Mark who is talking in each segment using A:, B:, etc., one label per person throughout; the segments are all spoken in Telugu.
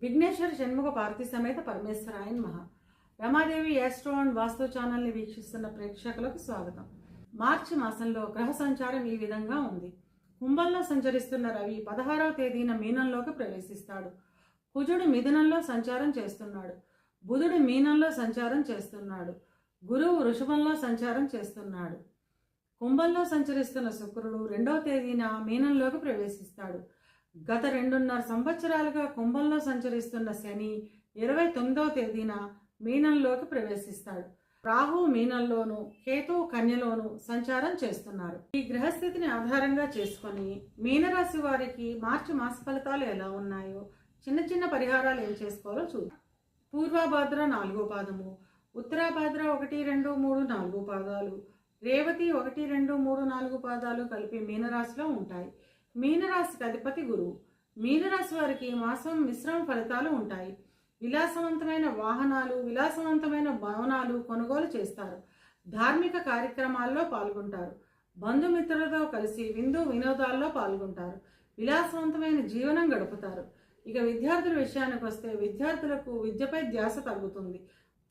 A: విఘ్నేశ్వర షణ్ముఖ పార్వతి సమేత పరమేశ్వరాయన్ మహా. రమాదేవి యాస్ట్రో అండ్ వాస్తు ఛానల్ని వీక్షిస్తున్న ప్రేక్షకులకు స్వాగతం. మార్చి మాసంలో గ్రహ సంచారం ఈ విధంగా ఉంది. కుంభంలో సంచరిస్తున్న రవి పదహారవ తేదీన మీనంలోకి ప్రవేశిస్తాడు. కుజుడు మిథునంలో సంచారం చేస్తున్నాడు. బుధుడు మీనంలో సంచారం చేస్తున్నాడు. గురువు వృషభంలో సంచారం చేస్తున్నాడు. కుంభంలో సంచరిస్తున్న శుక్రుడు రెండవ తేదీన మీనంలోకి ప్రవేశిస్తాడు. గత రెండున్నర సంవత్సరాలుగా కుంభంలో సంచరిస్తున్న శని ఇరవై తొమ్మిదవ తేదీన మీనంలోకి ప్రవేశిస్తాడు. రాహు మీనంలోను కేతు కన్యలోను సంచారం చేస్తున్నారు. ఈ గ్రహస్థితిని ఆధారంగా చేసుకొని మీనరాశి వారికి మార్చి మాస ఫలితాలు ఎలా ఉన్నాయో చిన్న చిన్న పరిహారాలు ఏం చేసుకోవాలో చూద్దాం. పూర్వాభాద్ర నాలుగో పాదము ఉత్తరాభాద్ర ఒకటి రెండు మూడు నాలుగు పాదాలు రేవతి ఒకటి రెండు మూడు నాలుగు పాదాలు కలిపి మీనరాశిలో ఉంటాయి. మీనరాశికి అధిపతి గురువు. మీనరాశి వారికి మాసం మిశ్రమ ఫలితాలు ఉంటాయి. విలాసవంతమైన వాహనాలు విలాసవంతమైన భవనాలు కొనుగోలు చేస్తారు. ధార్మిక కార్యక్రమాల్లో పాల్గొంటారు. బంధుమిత్రులతో కలిసి విందు వినోదాల్లో పాల్గొంటారు. విలాసవంతమైన జీవనం గడుపుతారు. ఇక విద్యార్థుల విషయానికి వస్తే విద్యార్థులకు విద్యపై ధ్యాస తగ్గుతుంది.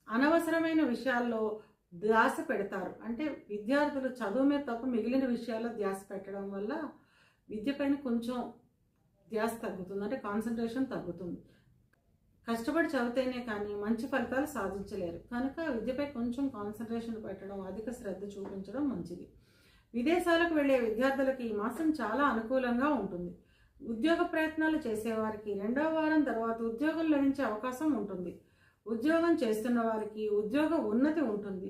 A: అనవసరమైన విషయాల్లో ధ్యాస పెడతారు. అంటే విద్యార్థులు చదువు మీద తప్ప మిగిలిన విషయాల్లో ధ్యాస పెట్టడం వల్ల విద్యపైన కొంచెం ధ్యాస తగ్గుతుంది. అంటే కాన్సన్ట్రేషన్ తగ్గుతుంది. కష్టపడి చదివితేనే కానీ మంచి ఫలితాలు సాధించలేరు. కనుక విద్యపై కొంచెం కాన్సన్ట్రేషన్ పెట్టడం అధిక శ్రద్ధ చూపించడం మంచిది. విదేశాలకు వెళ్ళే విద్యార్థులకు ఈ మాసం చాలా అనుకూలంగా ఉంటుంది. ఉద్యోగ ప్రయత్నాలు చేసేవారికి రెండవ వారం తర్వాత ఉద్యోగం లభించే అవకాశం ఉంటుంది. ఉద్యోగం చేస్తున్న వారికి ఉద్యోగ ఉన్నతి ఉంటుంది.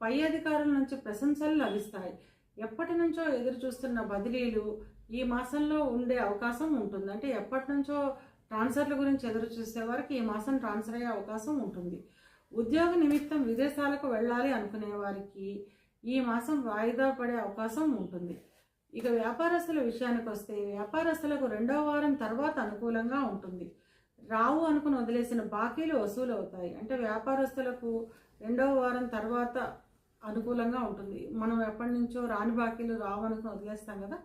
A: పై అధికారుల నుంచి ప్రశంసలు లభిస్తాయి. ఎప్పటి నుంచో ఎదురు చూస్తున్న బదిలీలు ఈ మాసంలో ఉండే అవకాశం ఉంటుంది. అంటే ఎప్పటి నుంచో ట్రాన్స్ఫర్ల గురించి ఎదురు చూసే వారికి ఈ మాసం ట్రాన్స్ఫర్ అయ్యే అవకాశం ఉంటుంది. ఉద్యోగ నిమిత్తం విదేశాలకు వెళ్ళాలి అనుకునే వారికి ఈ మాసం వాయిదా పడే అవకాశం ఉంటుంది. ఇక వ్యాపారస్తుల విషయానికి వస్తే వ్యాపారస్తులకు రెండవ వారం తర్వాత అనుకూలంగా ఉంటుంది. రావు అనుకుని వదిలేసిన బాకీలు వసూలు అవుతాయి అంటే వ్యాపారస్తులకు రెండవ వారం తర్వాత అనుకూలంగా ఉంటుంది. మనం ఎప్పటి నుంచో రాని బాకీలు రావు అనుకుని వదిలేస్తాం కదా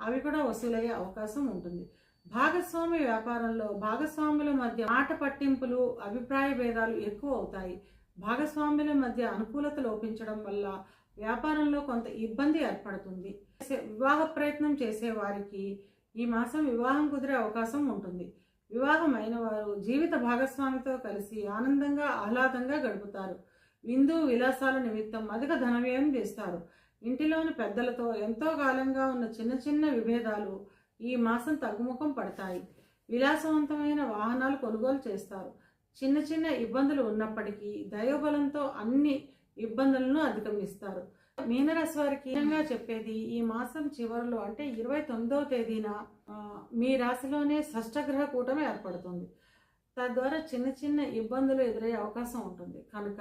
A: అవి కూడా వసూలయ్యే అవకాశం ఉంటుంది. భాగస్వామి వ్యాపారంలో భాగస్వాముల మధ్య మాట పట్టింపులు అభిప్రాయ భేదాలు ఎక్కువ అవుతాయి. భాగస్వాముల మధ్య అనుకూలత లోపించడం వల్ల వ్యాపారంలో కొంత ఇబ్బంది ఏర్పడుతుంది. వివాహ ప్రయత్నం చేసే వారికి ఈ మాసం వివాహం కుదిరే అవకాశం ఉంటుంది. వివాహం వారు జీవిత భాగస్వామితో కలిసి ఆనందంగా ఆహ్లాదంగా గడుపుతారు. విందు విలాసాల నిమిత్తం అధిక ధనవ్యయం చేస్తారు. ఇంటిలోని పెద్దలతో ఎంతో కాలంగా ఉన్న చిన్న చిన్న విభేదాలు ఈ మాసం తగ్గుముఖం పడతాయి. విలాసవంతమైన వాహనాలు కొనుగోలు చేస్తారు. చిన్న చిన్న ఇబ్బందులు ఉన్నప్పటికీ దైవబలంతో అన్ని ఇబ్బందులను అధిగమిస్తారు. మీనరాశి వారికి ముఖ్యంగా చెప్పేది ఈ మాసం చివరిలో అంటే ఇరవై తొమ్మిదవ తేదీన మీ రాశిలోనే షష్టగ్రహ కూటమి ఏర్పడుతుంది. తద్వారా చిన్న చిన్న ఇబ్బందులు ఎదురయ్యే అవకాశం ఉంటుంది. కనుక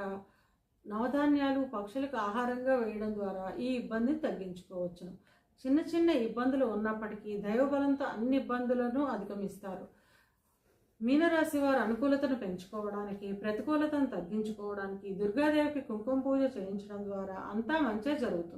A: నవధాన్యాలు పక్షులకు ఆహారంగా వేయడం ద్వారా ఈ ఇబ్బందిని తగ్గించుకోవచ్చును. చిన్న చిన్న ఇబ్బందులు ఉన్నప్పటికీ దైవబలంతో అన్ని ఇబ్బందులను అధిగమిస్తారు. మీనరాశి వారు అనుకూలతను పెంచుకోవడానికి ప్రతికూలతను తగ్గించుకోవడానికి దుర్గాదేవికి కుంకుమ పూజ చేయించడం ద్వారా అంతా మంచే జరుగుతుంది.